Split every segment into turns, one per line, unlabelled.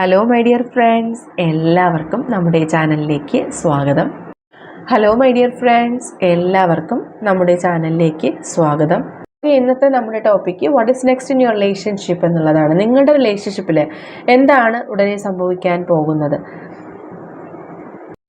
Hello my dear friends എല്ലാവർക്കും നമ്മുടെ ചാനലിലേക്ക് സ്വാഗതം. ഹലോ മൈ ഡിയർ ഫ്രണ്ട്സ് എല്ലാവർക്കും നമ്മുടെ ചാനലിലേക്ക് സ്വാഗതം. ഇന്നത്തെ നമ്മുടെ topic what is next in your relationship എന്നുള്ളതാണ്. നിങ്ങളുടെ റിലേഷൻഷിപ്പിൽ എന്താണ് ഉടനെ സംഭവിക്കാൻ പോകുന്നത്?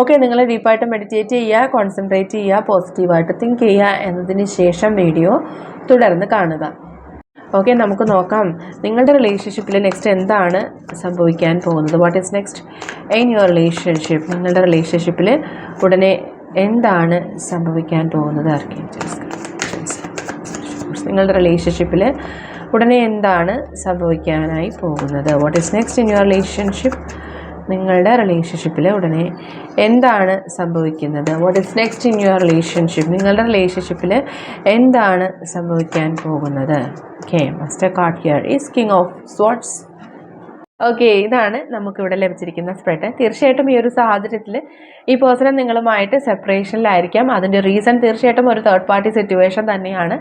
ഓക്കെ നിങ്ങൾ ഡീപ്പായിട്ട് മെഡിറ്റേറ്റ് ചെയ്യുക കോൺസെൻട്രേറ്റ് ചെയ്യുക പോസിറ്റീവായിട്ട് തിങ്ക് ചെയ്യുക എന്നതിന് ശേഷം വീഡിയോ തുടർന്ന് കാണുക. ഓക്കെ നമുക്ക് നോക്കാം. നിങ്ങളുടെ റിലേഷൻഷിപ്പിൽ നെക്സ്റ്റ് എന്താണ് സംഭവിക്കാൻ പോകുന്നത്? What is next in your relationship നിങ്ങളുടെ റിലേഷൻഷിപ്പിൽ ഉടനെ എന്താണ് സംഭവിക്കാൻ പോകുന്നത്? നിങ്ങളുടെ റിലേഷൻഷിപ്പിൽ ഉടനെ എന്താണ് സംഭവിക്കാനായി പോകുന്നത്? What is next in your relationship നിങ്ങളുടെ റിലേഷൻഷിപ്പിൽ ഉടനെ എന്താണ് സംഭവിക്കുന്നത്? What is next in your relationship നിങ്ങളുടെ റിലേഷൻഷിപ്പിൽ എന്താണ് സംഭവിക്കാൻ പോകുന്നത്? Okay master card here is king of swords okay ഇതാണ് നമുക്കിവിടെ ലഭിച്ചിരിക്കുന്ന സ്പ്രെഡ് തീർച്ചയായിട്ടും ഈ ഒരു സാഹചര്യത്തിൽ ഈ പേഴ്സണെ നിങ്ങളുമായിട്ട് സെപ്പറേഷനിലായിരിക്കാം അതിന്റെ റീസൺ തീർച്ചയായിട്ടും ഒരു തേർഡ് പാർട്ടി സിറ്റുവേഷൻ തന്നെയാണ്.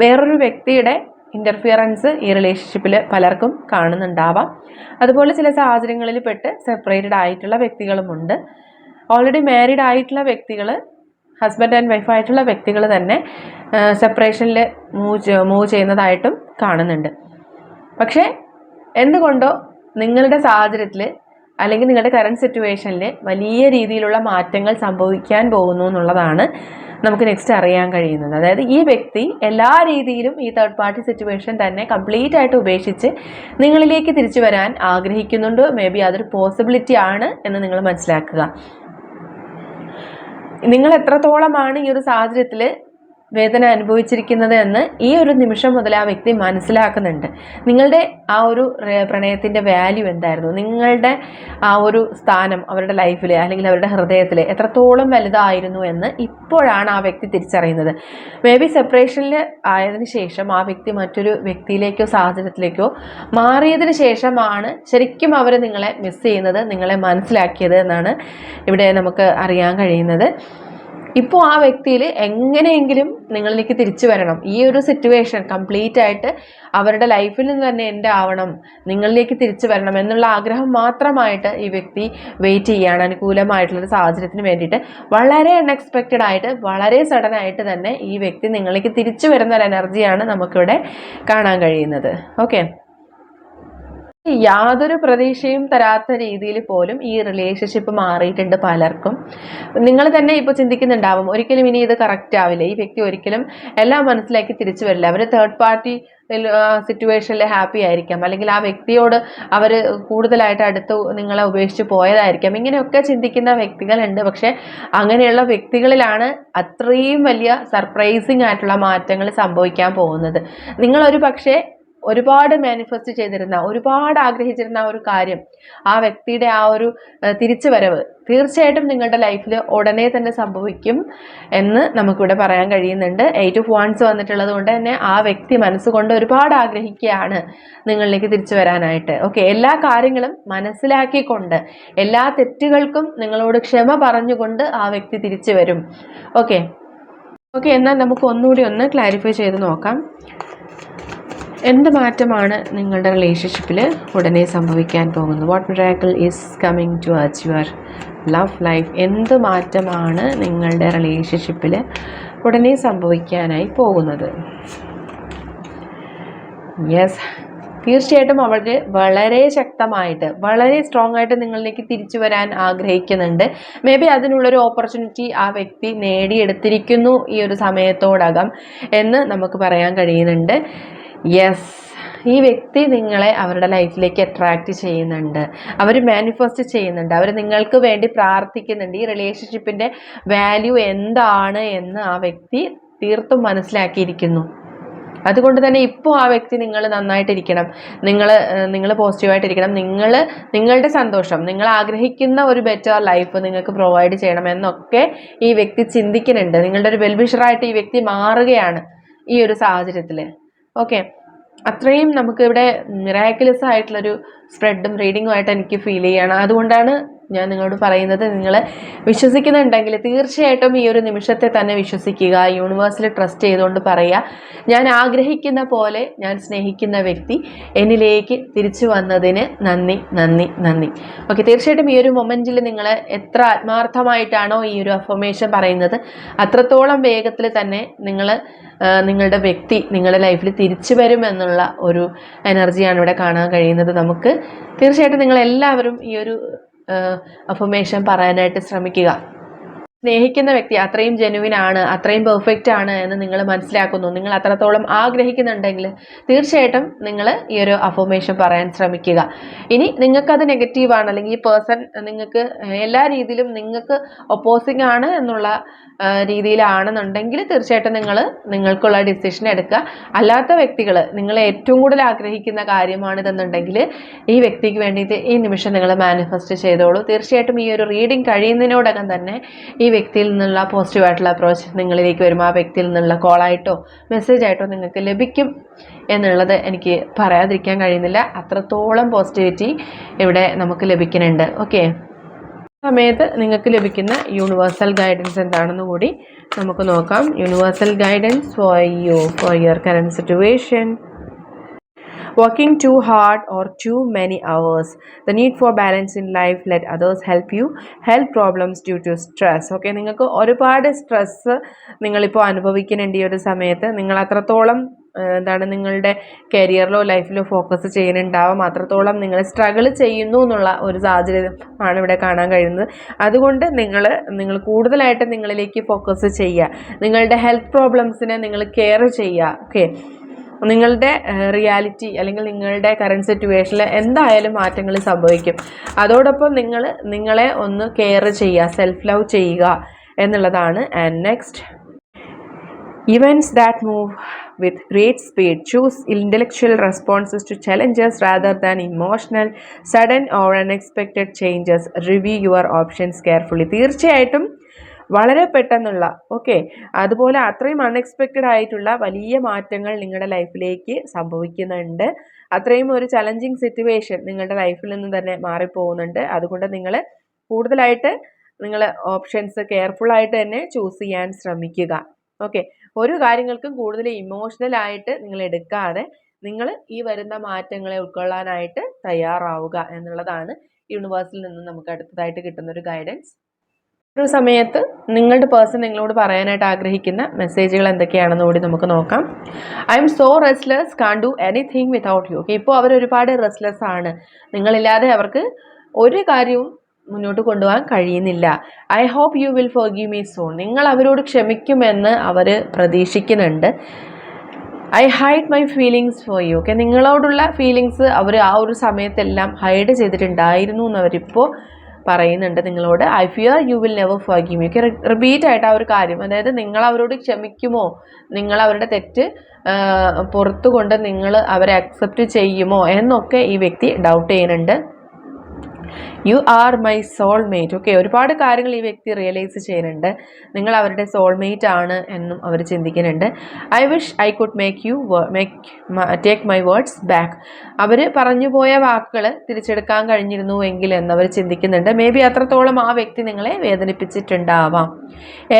വേറൊരു വ്യക്തിയുടെ ഇന്റർഫിയറൻസ് ഈ റിലേഷൻഷിപ്പിൽ പലർക്കും കാണുന്നുണ്ടാവാം. അതുപോലെ ചില സാഹചര്യങ്ങളിൽ പെട്ട് സെപ്പറേറ്റഡ് ആയിട്ടുള്ള വ്യക്തികളുമുണ്ട് ഓൾറെഡി മാരീഡ് ആയിട്ടുള്ള വ്യക്തികൾ ഹസ്ബൻഡ് ആൻഡ് വൈഫായിട്ടുള്ള വ്യക്തികൾ തന്നെ സെപ്പറേഷനിൽ മൂവ് മൂവ് ചെയ്യുന്നതായിട്ടും കാണുന്നുണ്ട്. പക്ഷേ എന്തുകൊണ്ടോ നിങ്ങളുടെ സാഹചര്യത്തിൽ അല്ലെങ്കിൽ നിങ്ങളുടെ കറണ്ട് സിറ്റുവേഷനിൽ വലിയ രീതിയിലുള്ള മാറ്റങ്ങൾ സംഭവിക്കാൻ പോകുന്നു എന്നുള്ളതാണ് നമുക്ക് നെക്സ്റ്റ് അറിയാൻ കഴിയുന്നത്. അതായത് ഈ വ്യക്തി എല്ലാ രീതിയിലും ഈ തേർഡ് പാർട്ടി സിറ്റുവേഷൻ തന്നെ കംപ്ലീറ്റ് ആയിട്ട് ഉപേക്ഷിച്ച് നിങ്ങളിലേക്ക് തിരിച്ചു വരാൻ ആഗ്രഹിക്കുന്നുണ്ട്. മേ ബി അതൊരു പോസിബിലിറ്റി ആണ് എന്ന് നിങ്ങൾ മനസ്സിലാക്കുക. നിങ്ങൾ എത്രത്തോളമാണ് ഈ ഒരു സാഹചര്യത്തിൽ വേദന അനുഭവിച്ചിരിക്കുന്നത് എന്ന് ഈ ഒരു നിമിഷം മുതൽ ആ വ്യക്തി മനസ്സിലാക്കുന്നുണ്ട്. നിങ്ങളുടെ ആ ഒരു പ്രണയത്തിന്റെ വാല്യൂ എന്തായിരുന്നു? നിങ്ങളുടെ ആ ഒരു സ്ഥാനം അവരുടെ ലൈഫിൽ അല്ലെങ്കിൽ അവരുടെ ഹൃദയത്തിൽ എത്രത്തോളം വലുതായിരുന്നു എന്ന് ഇപ്പോഴാണ് ആ വ്യക്തി തിരിച്ചറിയുന്നത്. മേ ബി സെപ്പറേഷനിൽ ആയതിനു ശേഷം ആ വ്യക്തി മറ്റൊരു വ്യക്തിയിലേക്കോ സാഹചര്യത്തിലേക്കോ മാറിയതിന് ശേഷമാണ് ശരിക്കും അവർ നിങ്ങളെ മിസ് ചെയ്യുന്നത് നിങ്ങളെ മനസ്സിലാക്കിയത് എന്നാണ് ഇവിടെ നമുക്ക് അറിയാൻ കഴിയുന്നത്. ഇപ്പോൾ ആ വ്യക്തിയിൽ എങ്ങനെയെങ്കിലും നിങ്ങളിലേക്ക് തിരിച്ചു വരണം. ഈ ഒരു സിറ്റുവേഷൻ കംപ്ലീറ്റ് ആയിട്ട് അവരുടെ ലൈഫിൽ നിന്ന് തന്നെ എന്റെ ആവണം. നിങ്ങളിലേക്ക് തിരിച്ചു വരണം എന്നുള്ള ആഗ്രഹം മാത്രമായിട്ട് ഈ വ്യക്തി വെയിറ്റ് ചെയ്യുകയാണ് അനുകൂലമായിട്ടുള്ളൊരു സാഹചര്യത്തിന് വേണ്ടിയിട്ട് വളരെ അൺഎക്സ്പെക്റ്റഡ് ആയിട്ട് വളരെ സഡൻ ആയിട്ട് തന്നെ ഈ വ്യക്തി നിങ്ങളിലേക്ക് തിരിച്ചു വരുന്ന ഒരു എനർജിയാണ് നമുക്കിവിടെ കാണാൻ കഴിയുന്നത്. ഓക്കെ യാതൊരു പ്രതീക്ഷയും തരാത്ത രീതിയിൽ പോലും ഈ റിലേഷൻഷിപ്പ് മാറിയിട്ടുണ്ട് പലർക്കും. നിങ്ങൾ തന്നെ ഇപ്പോൾ ചിന്തിക്കുന്നുണ്ടാവും ഒരിക്കലും ഇനി ഇത് കറക്റ്റ് ആവില്ല. ഈ വ്യക്തി ഒരിക്കലും എല്ലാം മനസ്സിലാക്കി തിരിച്ചു വരില്ല. അവർ തേർഡ് പാർട്ടി സിറ്റുവേഷനിൽ ഹാപ്പി ആയിരിക്കാം. അല്ലെങ്കിൽ ആ വ്യക്തിയോട് അവർ കൂടുതലായിട്ട് അടുത്ത് നിങ്ങളെ ഉപേക്ഷിച്ച് പോയതായിരിക്കാം. ഇങ്ങനെയൊക്കെ ചിന്തിക്കുന്ന വ്യക്തികളുണ്ട്. പക്ഷെ അങ്ങനെയുള്ള വ്യക്തികളിലാണ് അത്രയും വലിയ സർപ്രൈസിങ് ആയിട്ടുള്ള മാറ്റങ്ങൾ സംഭവിക്കാൻ പോകുന്നത്. നിങ്ങളൊരു പക്ഷേ ഒരുപാട് മാനിഫെസ്റ്റ് ചെയ്തിരുന്ന ഒരുപാട് ആഗ്രഹിച്ചിരുന്ന ഒരു കാര്യം ആ വ്യക്തിയുടെ ആ ഒരു തിരിച്ചു വരവ് തീർച്ചയായിട്ടും നിങ്ങളുടെ ലൈഫിൽ ഉടനെ തന്നെ സംഭവിക്കും എന്ന് നമുക്കിവിടെ പറയാൻ കഴിയുന്നുണ്ട്. എയ്റ്റ് ഓഫ് വൺസ് വന്നിട്ടുള്ളത് കൊണ്ട് തന്നെ ആ വ്യക്തി മനസ്സുകൊണ്ട് ഒരുപാട് ആഗ്രഹിക്കുകയാണ് നിങ്ങളിലേക്ക് തിരിച്ചു വരാനായിട്ട് ഓക്കെ എല്ലാ കാര്യങ്ങളും മനസ്സിലാക്കിക്കൊണ്ട് എല്ലാ തെറ്റുകൾക്കും നിങ്ങളോട് ക്ഷമ പറഞ്ഞുകൊണ്ട് ആ വ്യക്തി തിരിച്ചു വരും ഓക്കെ ഓക്കെ എന്നാൽ നമുക്ക് ഒന്നുകൂടി ഒന്ന് ക്ലാരിഫൈ ചെയ്ത് നോക്കാം. എന്ത് മാറ്റമാണ് നിങ്ങളുടെ റിലേഷൻഷിപ്പിൽ ഉടനെ സംഭവിക്കാൻ പോകുന്നത്? What miracle is coming to uh your love life എന്ത് മാറ്റമാണ് നിങ്ങളുടെ റിലേഷൻഷിപ്പിൽ ഉടനെ സംഭവിക്കാനായി പോകുന്നത്? യെസ് തീർച്ചയായിട്ടും അവർ വളരെ ശക്തമായിട്ട് വളരെ സ്ട്രോങ് ആയിട്ട് നിങ്ങളിലേക്ക് തിരിച്ചു വരാൻ ആഗ്രഹിക്കുന്നുണ്ട്. മേ ബി അതിനുള്ളൊരു ഓപ്പർച്യൂണിറ്റി ആ വ്യക്തി നേടിയെടുത്തിരിക്കുന്നു ഈ ഒരു സമയത്തോടകം എന്ന് നമുക്ക് പറയാൻ കഴിയുന്നുണ്ട്. യെസ് ഈ വ്യക്തി നിങ്ങളെ അവരുടെ ലൈഫിലേക്ക് അട്രാക്റ്റ് ചെയ്യുന്നുണ്ട്. അവർ മാനിഫെസ്റ്റ് ചെയ്യുന്നുണ്ട്. അവർ നിങ്ങൾക്ക് വേണ്ടി പ്രാർത്ഥിക്കുന്നുണ്ട്. ഈ റിലേഷൻഷിപ്പിന്റെ വാല്യൂ എന്താണ് എന്ന് ആ വ്യക്തി തീർത്തും മനസ്സിലാക്കിയിരിക്കുന്നു. അതുകൊണ്ട് തന്നെ ഇപ്പോൾ ആ വ്യക്തി നിങ്ങൾ നന്നായിട്ടിരിക്കണം. നിങ്ങൾ നിങ്ങൾ പോസിറ്റീവായിട്ടിരിക്കണം നിങ്ങൾ നിങ്ങളുടെ സന്തോഷം നിങ്ങൾ ആഗ്രഹിക്കുന്ന ഒരു ബെറ്റർ ലൈഫ് നിങ്ങൾക്ക് പ്രൊവൈഡ് ചെയ്യണം എന്നൊക്കെ ഈ വ്യക്തി ചിന്തിക്കുന്നുണ്ട്. നിങ്ങളുടെ ഒരു വെൽവിഷറായിട്ട് ഈ വ്യക്തി മാറുകയാണ് ഈ ഒരു സാഹചര്യത്തിൽ ഓക്കെ അത്രയും നമുക്ക് ഇവിടെ മിറാക്കുലസ് ആയിട്ടുള്ളൊരു സ്പ്രെഡും റീഡിങ്ങും ആയിട്ട് എനിക്ക് ഫീൽ ചെയ്യണം. അതുകൊണ്ടാണ് ഞാൻ നിങ്ങളോട് പറയുന്നത് നിങ്ങൾ വിശ്വസിക്കുന്നുണ്ടെങ്കിൽ തീർച്ചയായിട്ടും ഈ ഒരു നിമിഷത്തെ തന്നെ വിശ്വസിക്കുക യൂണിവേഴ്സിൽ ട്രസ്റ്റ് ചെയ്തുകൊണ്ട് പറയുക. ഞാൻ ആഗ്രഹിക്കുന്ന പോലെ ഞാൻ സ്നേഹിക്കുന്ന വ്യക്തി എന്നിലേക്ക് തിരിച്ചു വന്നതിന് നന്ദി നന്ദി നന്ദി. ഓക്കെ തീർച്ചയായിട്ടും ഈ ഒരു മൊമെന്റിൽ നിങ്ങൾ എത്ര ആത്മാർത്ഥമായിട്ടാണോ ഈ ഒരു അഫർമേഷൻ പറയുന്നത് അത്രത്തോളം വേഗത്തിൽ തന്നെ നിങ്ങൾ നിങ്ങളുടെ വ്യക്തി നിങ്ങളുടെ ലൈഫിൽ തിരിച്ചു വരുമെന്നുള്ള ഒരു എനർജിയാണ് ഇവിടെ കാണാൻ കഴിയുന്നത് നമുക്ക്. തീർച്ചയായിട്ടും നിങ്ങളെല്ലാവരും ഈ ഒരു അഫർമേഷൻ പറയാനായിട്ട് ശ്രമിക്കുക. സ്നേഹിക്കുന്ന വ്യക്തി അത്രയും ജെനുവിൻ ആണ് അത്രയും പെർഫെക്റ്റ് ആണ് എന്ന് നിങ്ങൾ മനസ്സിലാക്കുന്നു. നിങ്ങൾ അത്രത്തോളം ആഗ്രഹിക്കുന്നുണ്ടെങ്കിൽ തീർച്ചയായിട്ടും നിങ്ങൾ ഈ ഒരു അഫോമേഷൻ പറയാൻ ശ്രമിക്കുക. ഇനി നിങ്ങൾക്കത് നെഗറ്റീവാണ് അല്ലെങ്കിൽ ഈ പേഴ്സൺ നിങ്ങൾക്ക് എല്ലാ രീതിയിലും നിങ്ങൾക്ക് ഒപ്പോസിങ് ആണ് എന്നുള്ള രീതിയിലാണെന്നുണ്ടെങ്കിൽ തീർച്ചയായിട്ടും നിങ്ങൾ നിങ്ങൾക്കുള്ള ഡിസിഷൻ എടുക്കുക. അല്ലാത്ത വ്യക്തികൾ നിങ്ങൾ ഏറ്റവും കൂടുതൽ ആഗ്രഹിക്കുന്ന കാര്യമാണിതെന്നുണ്ടെങ്കിൽ ഈ വ്യക്തിക്ക് വേണ്ടിയിട്ട് ഈ നിമിഷം നിങ്ങൾ മാനിഫെസ്റ്റ് ചെയ്തോളൂ. തീർച്ചയായിട്ടും ഈ ഒരു റീഡിംഗ് കഴിയുന്നതിനോടകം തന്നെ ഈ വ്യക്തിയിൽ നിന്നുള്ള പോസിറ്റീവായിട്ടുള്ള അപ്രോച്ച് നിങ്ങളിലേക്ക് വരുമ്പോൾ ആ വ്യക്തിയിൽ നിന്നുള്ള കോളായിട്ടോ മെസ്സേജായിട്ടോ നിങ്ങൾക്ക് ലഭിക്കും എന്നുള്ളത് എനിക്ക് പറയാതിരിക്കാൻ കഴിയുന്നില്ല. അത്രത്തോളം പോസിറ്റിവിറ്റി ഇവിടെ നമുക്ക് ലഭിക്കുന്നുണ്ട്. ഓക്കെ സമയത്ത് നിങ്ങൾക്ക് ലഭിക്കുന്ന യൂണിവേഴ്സൽ ഗൈഡൻസ് എന്താണെന്ന് കൂടി നമുക്ക് നോക്കാം. Universal guidance for you for your current situation working too hard or too many hours. The need for balance in life let others help you. Health problems due to stress. Okay നിങ്ങൾക്ക് ഒരുപാട് stress നിങ്ങളിപ്പോൾ അനുഭവിക്കുന്നുണ്ട് ഈ ഒരു സമയത്ത് നിങ്ങൾ അത്രത്തോളം എന്താണ് നിങ്ങളുടെ കരിയറിലോ ലൈഫിലോ ഫോക്കസ് ചെയ്യുന്നുണ്ടാവും. അത്രത്തോളം നിങ്ങൾ സ്ട്രഗിൾ ചെയ്യുന്നു എന്നുള്ള ഒരു സാഹചര്യം ആണ് ഇവിടെ കാണാൻ കഴിയുന്നത്. അതുകൊണ്ട് നിങ്ങൾ നിങ്ങൾ കൂടുതലായിട്ട് നിങ്ങളിലേക്ക് ഫോക്കസ് ചെയ്യുക. നിങ്ങളുടെ ഹെൽത്ത് പ്രോബ്ലംസിനെ നിങ്ങൾ കെയർ ചെയ്യുക. ഓക്കെ നിങ്ങളുടെ റിയാലിറ്റി അല്ലെങ്കിൽ നിങ്ങളുടെ കറന്റ് സിറ്റുവേഷനിൽ എന്തായാലും മാറ്റങ്ങൾ സംഭവിക്കും. അതോടൊപ്പം നിങ്ങൾ നിങ്ങളെ ഒന്ന് കെയർ ചെയ്യുക സെൽഫ് ലവ് ചെയ്യുക എന്നുള്ളതാണ്. And next events that move with great speed choose intellectual responses to challenges rather than emotional sudden or unexpected changes review your options carefully തീർച്ചയായിട്ടും വളരെ പെട്ടെന്നുള്ള ഓക്കെ അതുപോലെ അത്രയും അൺഎക്സ്പെക്റ്റഡ് ആയിട്ടുള്ള വലിയ മാറ്റങ്ങൾ നിങ്ങളുടെ ലൈഫിലേക്ക് സംഭവിക്കുന്നുണ്ട്. അത്രയും ഒരു ചലഞ്ചിങ് സിറ്റുവേഷൻ നിങ്ങളുടെ ലൈഫിൽ നിന്ന് തന്നെ മാറിപ്പോകുന്നുണ്ട്. അതുകൊണ്ട് നിങ്ങൾ കൂടുതലായിട്ട് നിങ്ങൾ ഓപ്ഷൻസ് കെയർഫുള്ളായിട്ട് തന്നെ ചൂസ് ചെയ്യാൻ ശ്രമിക്കുക ഓക്കെ ഒരു കാര്യങ്ങൾക്കും കൂടുതൽ ഇമോഷണൽ ആയിട്ട് നിങ്ങൾ എടുക്കാതെ നിങ്ങൾ ഈ വരുന്ന മാറ്റങ്ങളെ ഉൾക്കൊള്ളാനായിട്ട് തയ്യാറാവുക എന്നുള്ളതാണ് യൂണിവേഴ്സിൽ നിന്ന് നമുക്ക് അടുത്തതായിട്ട് കിട്ടുന്ന ഒരു ഗൈഡൻസ് ഒരു സമയത്ത് നിങ്ങളുടെ പേഴ്സൺ നിങ്ങളോട് പറയാനായിട്ട് ആഗ്രഹിക്കുന്ന മെസ്സേജുകൾ എന്തൊക്കെയാണെന്ന് കൂടി നമുക്ക് നോക്കാം. I'm so restless can't do anything without you okay ഇപ്പോൾ അവർ ഒരുപാട് റെസ്ലെസ് ആണ്. നിങ്ങളില്ലാതെ അവർക്ക് ഒരു കാര്യവും മുന്നോട്ട് കൊണ്ടുപോകാൻ കഴിയുന്നില്ല. I hope you will forgive me soon നിങ്ങൾ അവരോട് ക്ഷമിക്കുമെന്ന് അവർ പ്രതീക്ഷിക്കുന്നുണ്ട്. I hide my feelings for you okay നിങ്ങളോടുള്ള ഫീലിങ്സ് അവർ ആ ഒരു സമയത്തെല്ലാം ഹൈഡ് ചെയ്തിട്ടുണ്ടായിരുന്നു എന്നവരിപ്പോൾ പറയുന്നുണ്ട് നിങ്ങളോട്. I fear you will never forgive you repeat ആയിട്ട് ആ ഒരു കാര്യം. അതായത് നിങ്ങൾ അവരോട് ക്ഷമിക്കുമോ? നിങ്ങൾ അവരുടെ തെറ്റ് പുറത്തു കൊണ്ട് നിങ്ങൾ അവരെ അക്സെപ്റ്റ് ചെയ്യുമോ എന്നൊക്കെ ഈ വ്യക്തി ഡൗട്ട് ചെയ്യുന്നുണ്ട്. You are my soulmate okay ഒരുപാട് കാര്യങ്ങൾ ഈ വ്യക്തി റിയലൈസ് ചെയ്യുന്നുണ്ട്. നിങ്ങൾ അവരുടെ സോൾമേറ്റ് ആണ് എന്നും അവർ ചിന്തിക്കുന്നുണ്ട്. I wish I could make you make take my words back അവർ പറഞ്ഞു പോയ വാക്കുകൾ തിരിച്ചെടുക്കാൻ കഴിഞ്ഞിരുന്നു എങ്കിൽ എന്നവർ ചിന്തിക്കുന്നുണ്ട്. മേ ബി അത്രത്തോളം ആ വ്യക്തി നിങ്ങളെ വേദനിപ്പിച്ചിട്ടുണ്ടാവാം.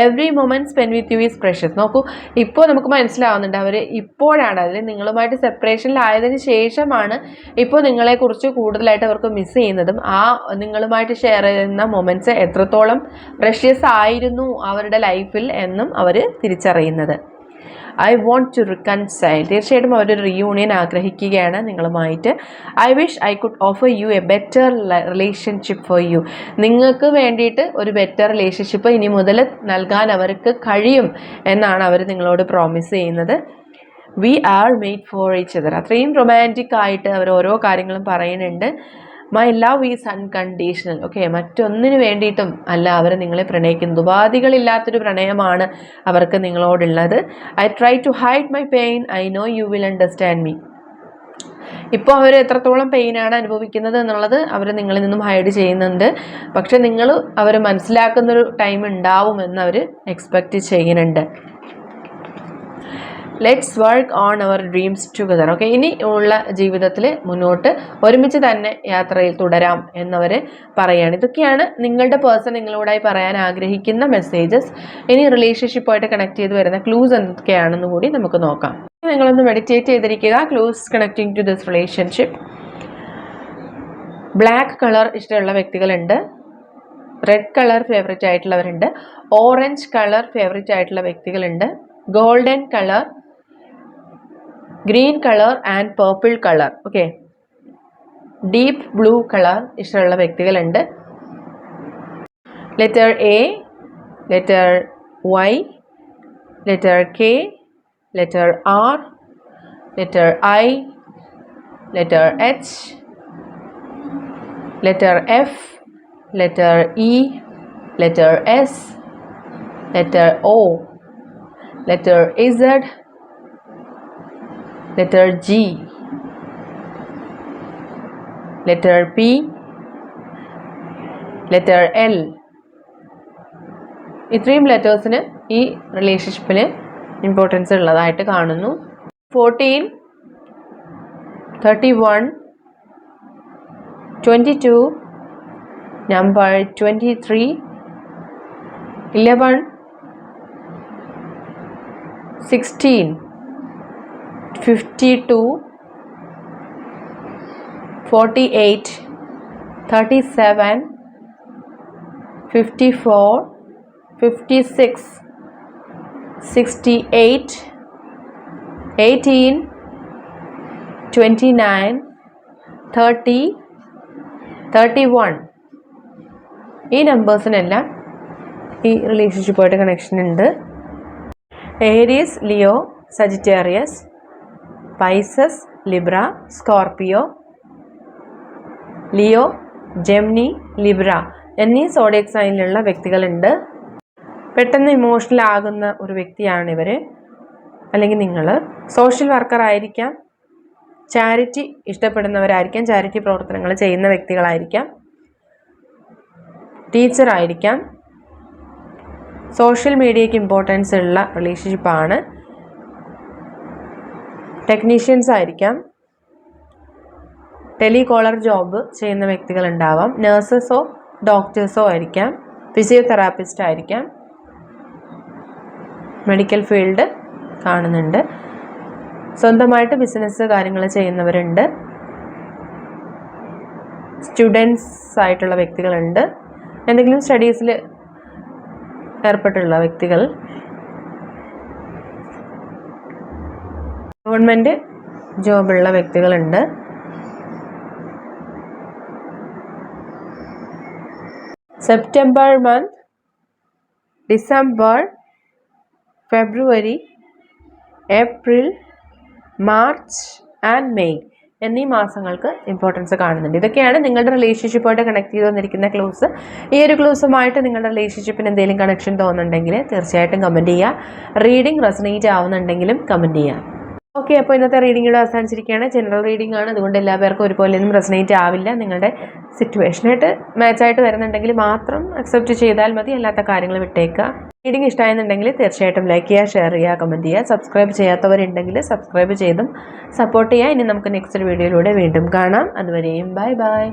Every moment spend with you is precious നോക്കൂ ഇപ്പോൾ നമുക്ക് മനസ്സിലാവുന്നുണ്ട് അവർ ഇപ്പോഴാണ് അതിൽ നിങ്ങളുമായിട്ട് സെപ്പറേഷനിലായതിനു ശേഷമാണ് ഇപ്പോൾ നിങ്ങളെക്കുറിച്ച് കൂടുതലായിട്ട് അവർക്ക് മിസ് ചെയ്യുന്നതും ആ നിങ്ങളുമായിട്ട് ഷെയർ ചെയ്യുന്ന മൊമെന്റ്സ് എത്രത്തോളം പ്രഷ്യസ് ആയിരുന്നു അവരുടെ ലൈഫിൽ എന്നും അവർ തിരിച്ചറിയുന്നത്. ഐ വോണ്ട് ടു റിക്കൺസൈൽ തീർച്ചയായിട്ടും അവരൊരു റീയൂണിയൻ ആഗ്രഹിക്കുകയാണ് നിങ്ങളുമായിട്ട്. I wish I could offer you a better relationship for you നിങ്ങൾക്ക് വേണ്ടിയിട്ട് ഒരു ബെറ്റർ റിലേഷൻഷിപ്പ് ഇനി മുതൽ നൽകാൻ അവർക്ക് കഴിയും എന്നാണ് അവർ നിങ്ങളോട് പ്രോമിസ് ചെയ്യുന്നത്. We are made for each other അത്രയും റൊമാന്റിക് ആയിട്ട് അവർ ഓരോ കാര്യങ്ങളും പറയുന്നുണ്ട്. My love is unconditional okay മറ്റൊന്നിനു വേണ്ടിയിട്ടും അല്ല അവർ നിങ്ങളെ പ്രണയിക്കുന്നത് ഉപാധികളില്ലാത്തൊരു പ്രണയമാണ് അവർക്ക് നിങ്ങളോടുള്ളത്. I try to hide my pain I know you will understand me ഇപ്പോൾ അവർ എത്രത്തോളം പെയിനാണ് അനുഭവിക്കുന്നത് എന്നുള്ളത് അവർ നിങ്ങളിൽ നിന്നും ഹൈഡ് ചെയ്യുന്നുണ്ട്. പക്ഷെ നിങ്ങൾ അവർ മനസ്സിലാക്കുന്നൊരു ടൈം ഉണ്ടാവുമെന്ന് അവർ എക്സ്പെക്റ്റ് ചെയ്യുന്നുണ്ട്. Let's work on our dreams together okay ഇനി ഉള്ള ജീവിതത്തിൽ മുന്നോട്ട് ഒരുമിച്ച് തന്നെ യാത്രയിൽ തുടരാം എന്നവർ പറയുകയാണ് ഇതൊക്കെയാണ് നിങ്ങളുടെ പേഴ്സൺ നിങ്ങളോടായി പറയാൻ ആഗ്രഹിക്കുന്ന മെസ്സേജസ് ഇനി റിലേഷൻഷിപ്പായിട്ട് കണക്ട് ചെയ്ത് വരുന്ന ക്ലൂസ് എന്തൊക്കെയാണെന്ന് കൂടി നമുക്ക് നോക്കാം. നിങ്ങളൊന്ന് മെഡിറ്റേറ്റ് ചെയ്തിരിക്കുക. Clues connecting to this relationship black colour ഇഷ്ടമുള്ള വ്യക്തികളുണ്ട്. റെഡ് കളർ ഫേവറേറ്റ് ആയിട്ടുള്ളവരുണ്ട്. ഓറഞ്ച് കളർ ഫേവറേറ്റ് ആയിട്ടുള്ള വ്യക്തികളുണ്ട്. Golden colour green colour and purple colour okay deep blue colour ഇഷ്ടമുള്ള വ്യക്തികളുണ്ട്. Letter A letter Y letter K letter R letter I letter H letter F letter E letter S letter O letter Z letter G, letter P, letter L. ഇത്രയും ലെറ്റേഴ്സിന് ഈ റിലേഷൻഷിപ്പിൽ importance ഉള്ളതായിട്ട് കാണുന്നു. Fourteen thirty one twenty two number twenty three eleven sixteen 52 48 37 54 56 68 18 29 30 31 ഈ നമ്പേഴ്സിനെല്ലാം ഈ റിലേഷൻഷിപ്പായിട്ട് connection ഉണ്ട്. Aries Leo Sagittarius Pisces Libra Scorpio Leo Gemini Libra എന്നീ സോഡിയക് സൈനിലുള്ള വ്യക്തികളുണ്ട്. പെട്ടെന്ന് ഇമോഷണൽ ആകുന്ന ഒരു വ്യക്തിയാണ് ഇവർ അല്ലെങ്കിൽ നിങ്ങൾ. സോഷ്യൽ വർക്കർ ആയിരിക്കാം. ചാരിറ്റി ഇഷ്ടപ്പെടുന്നവരായിരിക്കാം. ചാരിറ്റി പ്രവർത്തനങ്ങൾ ചെയ്യുന്ന വ്യക്തികളായിരിക്കാം. ടീച്ചറായിരിക്കാം സോഷ്യൽ മീഡിയയ്ക്ക് ഇമ്പോർട്ടൻസ് ഉള്ള റിലേഷൻഷിപ്പാണ് ടെക്നീഷ്യൻസ് ആയിരിക്കാം. ടെലികോളർ ജോബ് ചെയ്യുന്ന വ്യക്തികൾ ഉണ്ടാവാം നേഴ്സസോ ഡോക്ടേഴ്സോ ആയിരിക്കാം. ഫിസിയോതെറാപ്പിസ്റ്റ് ആയിരിക്കാം. മെഡിക്കൽ ഫീൽഡ് കാണുന്നുണ്ട്. സ്വന്തമായിട്ട് ബിസിനസ് കാര്യങ്ങൾ ചെയ്യുന്നവരുണ്ട്. സ്റ്റുഡൻസ് ആയിട്ടുള്ള വ്യക്തികളുണ്ട്. എന്തെങ്കിലും സ്റ്റഡീസിൽ ഏർപ്പെട്ടുള്ള വ്യക്തികൾ. ഗവൺമെന്റ് ജോബുള്ള വ്യക്തികളുണ്ട്. September month December February April March and May എന്നീ മാസങ്ങൾക്ക് ഇമ്പോർട്ടൻസ് കാണുന്നുണ്ട്. ഇതൊക്കെയാണ് നിങ്ങളുടെ റിലേഷൻഷിപ്പായിട്ട് കണക്ട് ചെയ്ത് വന്നിരിക്കുന്ന ക്ലോസ് ഈ ഒരു ക്ലൂസുമായിട്ട് നിങ്ങളുടെ റിലേഷൻഷിപ്പിന് എന്തെങ്കിലും കണക്ഷൻ തോന്നുന്നുണ്ടെങ്കിൽ തീർച്ചയായിട്ടും കമന്റ് ചെയ്യുക. റീഡിംഗ് റെസനേറ്റ് ആവുന്നുണ്ടെങ്കിലും കമന്റ് ചെയ്യുക. ഓക്കെ അപ്പോൾ ഇന്നത്തെ റീഡിംഗ് ഇവിടെ അവസാനിച്ചിരിക്കുകയാണ്. ജനറൽ റീഡിംഗ് ആണ്. അതുകൊണ്ട് എല്ലാ പേർക്കും ഒരുപോലെയൊന്നും റെസനേറ്റ് ആവില്ല. നിങ്ങളുടെ സിറ്റുവേഷനായിട്ട് മാച്ചായിട്ട് വരുന്നുണ്ടെങ്കിൽ മാത്രം അക്സെപ്റ്റ് ചെയ്താൽ മതി. അല്ലാത്ത കാര്യങ്ങൾ വിട്ടേക്കുക. റീഡിംഗ് ഇഷ്ടമായെന്നുണ്ടെങ്കിൽ തീർച്ചയായിട്ടും ലൈക്ക് ചെയ്യുക ഷെയർ ചെയ്യുക കമന്റ് ചെയ്യുക. സബ്സ്ക്രൈബ് ചെയ്യാത്തവരുണ്ടെങ്കിൽ സബ്സ്ക്രൈബ് ചെയ്തും സപ്പോർട്ട് ചെയ്യുക. ഇനി നമുക്ക് നെക്സ്റ്റ് വീഡിയോയിലൂടെ വീണ്ടും കാണാം. അതുവരെയും ബൈ ബൈ